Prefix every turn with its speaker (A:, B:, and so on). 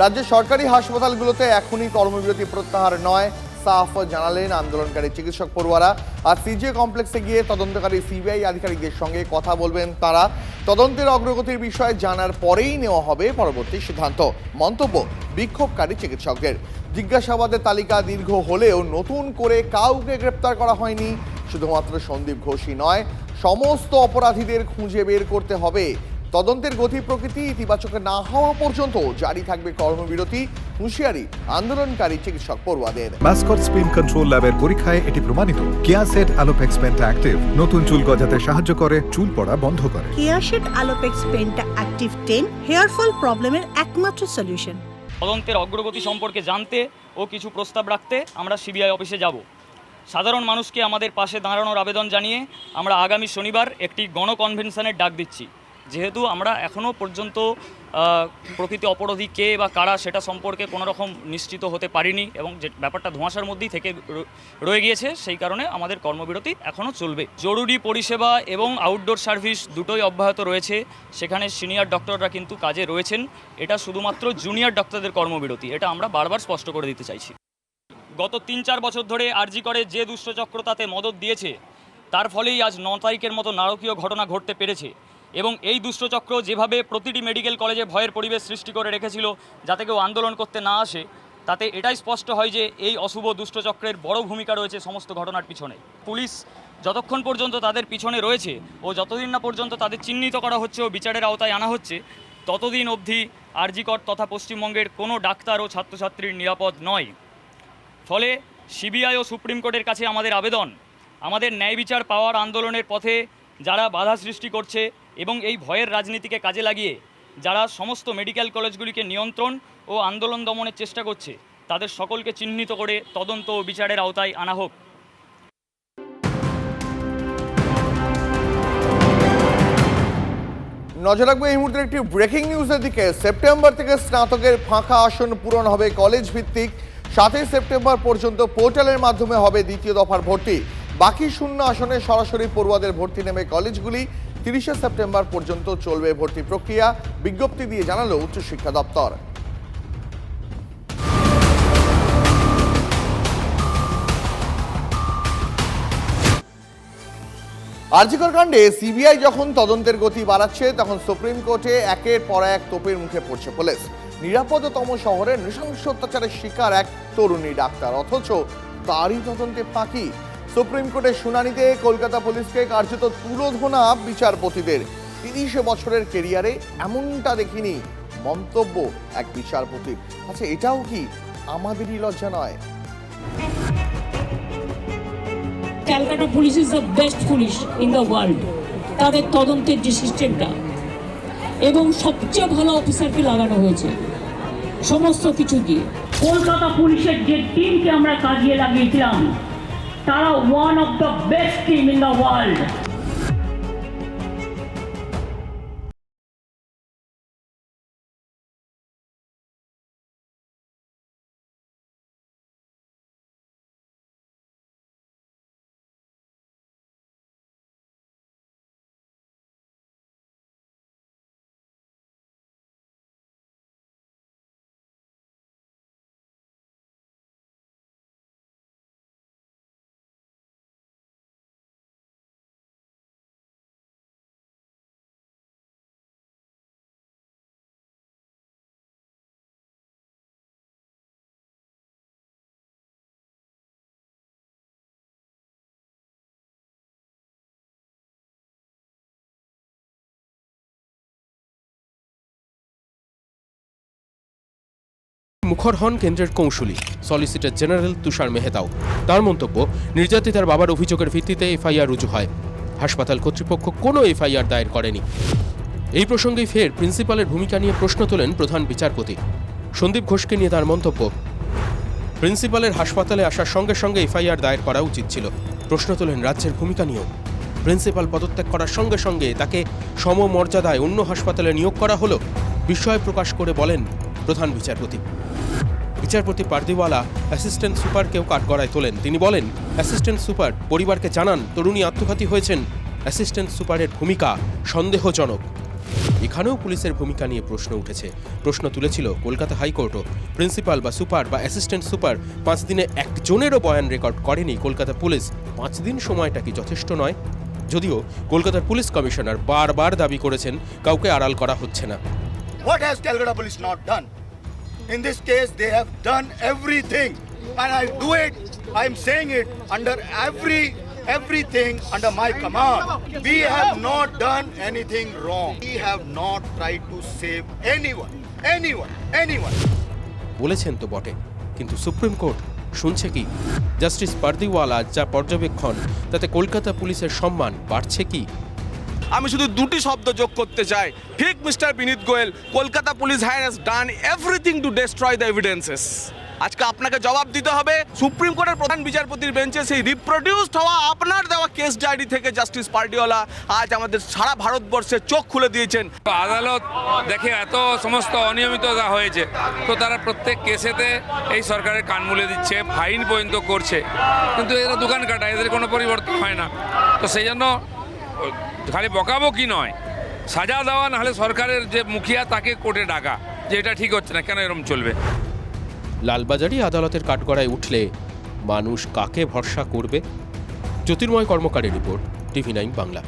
A: রাজ্যের সরকারি হাসপাতালগুলোতে এখনই কর্মবিরতি প্রত্যাহার নয়, সাফ জানালেন আন্দোলনকারী চিকিৎসক পড়ুয়ারা। আর সিজিএ কমপ্লেক্সে গিয়ে তদন্তকারী সিবিআই আধিকারিকদের সঙ্গে কথা বলবেন তারা। তদন্তের অগ্রগতির বিষয়ে জানার পরেই নেওয়া হবে পরবর্তী সিদ্ধান্ত। মন্তব্য বিক্ষোভকারী চিকিৎসকদের। জিজ্ঞাসাবাদের তালিকা দীর্ঘ হলেও নতুন করে কাউকে গ্রেপ্তার করা হয়নি। শুধুমাত্র সন্দীপ ঘোষই নয়, সমস্ত অপরাধীদের খুঁজে বের করতে হবে। তদন্তের গতি প্রকৃতি ইতিবাচক না হওয়া পর্যন্ত জারি থাকবে কর্মবিরতি হুঁশিয়ারি আন্দোলনকারী চিকিৎসক পড়ুয়াদের।
B: মাস্কট স্পিন কন্ট্রোল ল্যাবের পরীক্ষায় এটি প্রমাণিত। Keyaseth alopex penta active. নতুন চুল গজাতে সাহায্য করে চুল পড়া বন্ধ করে।
C: কেয়াশেড আলোপেক্স পেনটা অ্যাক্টিভ টেন হেয়ার ফল প্রবলেমের একমাত্র সলিউশন।
D: তদন্তের অগ্রগতি সম্পর্কে জানতে ও কিছু প্রস্তাব রাখতে আমরা সিবিআই অফিসে যাব। সাধারণ মানুষকে আমাদের পাশে দাঁড়ানোর আবেদন জানিয়ে আমরা আগামী শনিবার একটি গণকনভেনশনের ডাক দিচ্ছি। যেহেতু আমরা এখনও পর্যন্ত প্রকৃতি অপরাধী কে বা কারা সেটা সম্পর্কে কোনো রকম নিশ্চিত হতে পারিনি এবং যে ব্যাপারটা ধোঁয়াশার মধ্যেই থেকে রয়ে গিয়েছে সেই কারণে আমাদের কর্মবিরতি এখনও চলবে। জরুরি পরিষেবা এবং আউটডোর সার্ভিস দুটোই অব্যাহত রয়েছে। সেখানে সিনিয়র ডক্টররা কিন্তু কাজে রয়েছেন। এটা শুধুমাত্র জুনিয়র ডক্টরদের কর্মবিরতি। এটা আমরা বারবার স্পষ্ট করে দিতে চাইছি। গত তিন চার বছর ধরে আরজি করে যে দুষ্টচক্র তাতে মদত দিয়েছে, তার ফলেই আজ ন তারিখের মতো নারকীয় ঘটনা ঘটতে পেরেছে। এবং এই দুষ্টচক্র যেভাবে প্রতিটি মেডিকেল কলেজে ভয়ের পরিবেশ সৃষ্টি করে রেখেছিল যাতে কেউ আন্দোলন করতে না আসে, তাতে এটাই স্পষ্ট হয় যে এই অশুভ দুষ্টচক্রের বড় ভূমিকা রয়েছে সমস্ত ঘটনার পিছনে। পুলিশ যতক্ষণ পর্যন্ত তাদের পিছনে রয়েছে ও যতদিন না পর্যন্ত তাদের চিহ্নিত করা হচ্ছে ও বিচারের আওতায় আনা হচ্ছে, ততদিন অবধি আরজিকর তথা পশ্চিমবঙ্গের কোনো ডাক্তার ও ছাত্রছাত্রীর নিরাপদ নয়। ফলে সিবিআই ও সুপ্রিম কোর্টের কাছে আমাদের আবেদন, আমাদের ন্যায় বিচার পাওয়ার আন্দোলনের পথে যারা বাধা সৃষ্টি করছে এবং এই ভয়ের রাজনীতিকে কাজে লাগিয়ে যারা সমস্ত মেডিকেল কলেজগুলিকে নিয়ন্ত্রণ ও আন্দোলন দমনের চেষ্টা করছে, তাদের সকলকে চিহ্নিত করে তদন্ত ও বিচারের আওতায় আনা হোক।
A: নজর রাখব এই মুহূর্তে একটি ব্রেকিং নিউজের দিকে। সেপ্টেম্বর থেকে স্নাতকের ফাঁকা আসন পূরণ হবে কলেজ ভিত্তিক। সাতই সেপ্টেম্বর পর্যন্ত পোর্টালের মাধ্যমে হবে দ্বিতীয় দফার ভর্তি। বাকি শূন্য আসনে সরাসরি পড়ুয়াদের ভর্তি নেবে কলেজগুলি তিরিশে সেপ্টেম্বর পর্যন্ত চলবে ভর্তি প্রক্রিয়া, বিজ্ঞপ্তি দিয়ে জানালো উচ্চশিক্ষা দপ্তর। আরজিকর কাণ্ডে সিবিআই যখন তদন্তের গতি বাড়াচ্ছে, তখন সুপ্রিম কোর্টে একের পর এক তোপের মুখে পড়ছে পুলিশ। নিরাপদতম শহরে নৃশংস অত্যাচারের শিকার এক তরুণী ডাক্তার, অথচ তারই তদন্তে ফাঁকি। সুপ্রিম কোর্টের শুনানিতে কলকাতা পুলিশকে কার্যত তুলোধনা বিচারপতিদের। তিরিশ বছরের কেরিয়ারে এমনটা দেখিনি মন্তব্য এক বিচারপতির। আচ্ছা এটাও কি আমাদেরই লজ্জা নয়?
E: Calcutta police is the best police in the world তাদের তদন্তের যে সিস্টেমটা এবং সবচেয়ে ভালো অফিসারকে লাগানো হয়েছে। সমস্ত কিছু দিয়ে। কলকাতা পুলিশের যে টিমকে আমরা কাজিয়ে লাগিয়েছিলাম তারা one of the best team in the world
F: মুখর হন কেন্দ্রের কৌঁসুলি সলিসিটর জেনারেল তুষার মেহতাও। তার মন্তব্য, নির্যাতিতার বাবার অভিযোগের ভিত্তিতে এফআইআর রুজু হয়। হাসপাতাল কর্তৃপক্ষ কোনো এফআইআর দায়ের করেনি। এই প্রসঙ্গেই ফের প্রিন্সিপালের ভূমিকা নিয়ে প্রশ্ন তোলেন প্রধান বিচারপতি। সন্দীপ ঘোষকে নিয়ে তার মন্তব্য, প্রিন্সিপালের হাসপাতালে আসার সঙ্গে সঙ্গে এফআইআর দায়ের করা উচিত ছিল। প্রশ্ন তোলেন রাজ্যের ভূমিকা নিয়েও। প্রিন্সিপাল পদত্যাগ করার সঙ্গে সঙ্গে তাকে সমমর্যাদায় অন্য হাসপাতালে নিয়োগ করা হলো। বিস্ময় প্রকাশ করে বলেন প্রধান বিচারপতি। বিচারপতি পার্দিওয়ালা অ্যাসিস্ট্যান্ট সুপারকেও কাঠগড়ায় তোলেন। তিনি বলেন, অ্যাসিস্ট্যান্ট সুপার পরিবারকে জানান, তরুণী আত্মঘাতী হয়েছেন। অ্যাসিস্ট্যান্ট সুপারের ভূমিকা সন্দেহজনক। এখানেও পুলিশের ভূমিকা নিয়ে প্রশ্ন উঠেছে। প্রশ্ন তুলেছিল কলকাতা হাইকোর্টও। প্রিন্সিপাল বা সুপার বা অ্যাসিস্ট্যান্ট সুপার পাঁচ দিনে একজনেরও বয়ান রেকর্ড করেনি কলকাতা পুলিশ। পাঁচ দিন সময়টা কি যথেষ্ট নয়? যদিও কলকাতার পুলিশ কমিশনার বারবার দাবি করেছেন, কাউকে আড়াল করা হচ্ছে না।
G: What has Calcutta Police not done? In this case, they have done everything, and I do it. I am saying it under every everything under my command. We have not done anything wrong. We have not tried to save anyone, anyone, anyone.
F: বলেছেন তো বটে কিন্তু supreme court শুনছে কি justice Pardiwala যা পর্যবেক্ষণ তাতে কলকাতা পুলিশের সম্মান বাড়ছে কি
H: আমি শুধু দুটি শব্দ যোগ করতে চাই। ঠিক mister Vineet Goel, Kolkata police has done everything to destroy the evidences আজকে আপনাকে জবাব দিতে হবে, সুপ্রিম কোর্টের প্রধান বিচারপতির বেঞ্চে সেই রিপ্রোডিউসড হওয়া, আপনার দেওয়া কেস ডায়েরি থেকে জাস্টিস পার্টিওয়ালা আজ আমাদের সারা ভারতবর্ষের চোখ খুলে দিয়েছেন।
I: আদালত দেখে এত সমস্ত অনিয়মিততা হয়েছে, তো তারা প্রত্যেক কেসেতে এই সরকারের কান মুলে দিচ্ছে, ফাইন পর্যন্ত করছে। কিন্তু এরা দোকান কাটায় এদের কোনো পরিবর্তন হয় না। তো সেই জন্য খালি বকাবকি নয়? সাজা দেওয়া নাহলে সরকারের যে মুখিয়া তাকে কোর্টে ডাকা, যে এটা ঠিক হচ্ছে না, কেন এরম চলবে?
F: লালবাজারি আদালতের কাঠগড়ায় উঠলে মানুষ কাকে ভরসা করবে? Jyotirmoy Karmakari report, TV nine Bangla.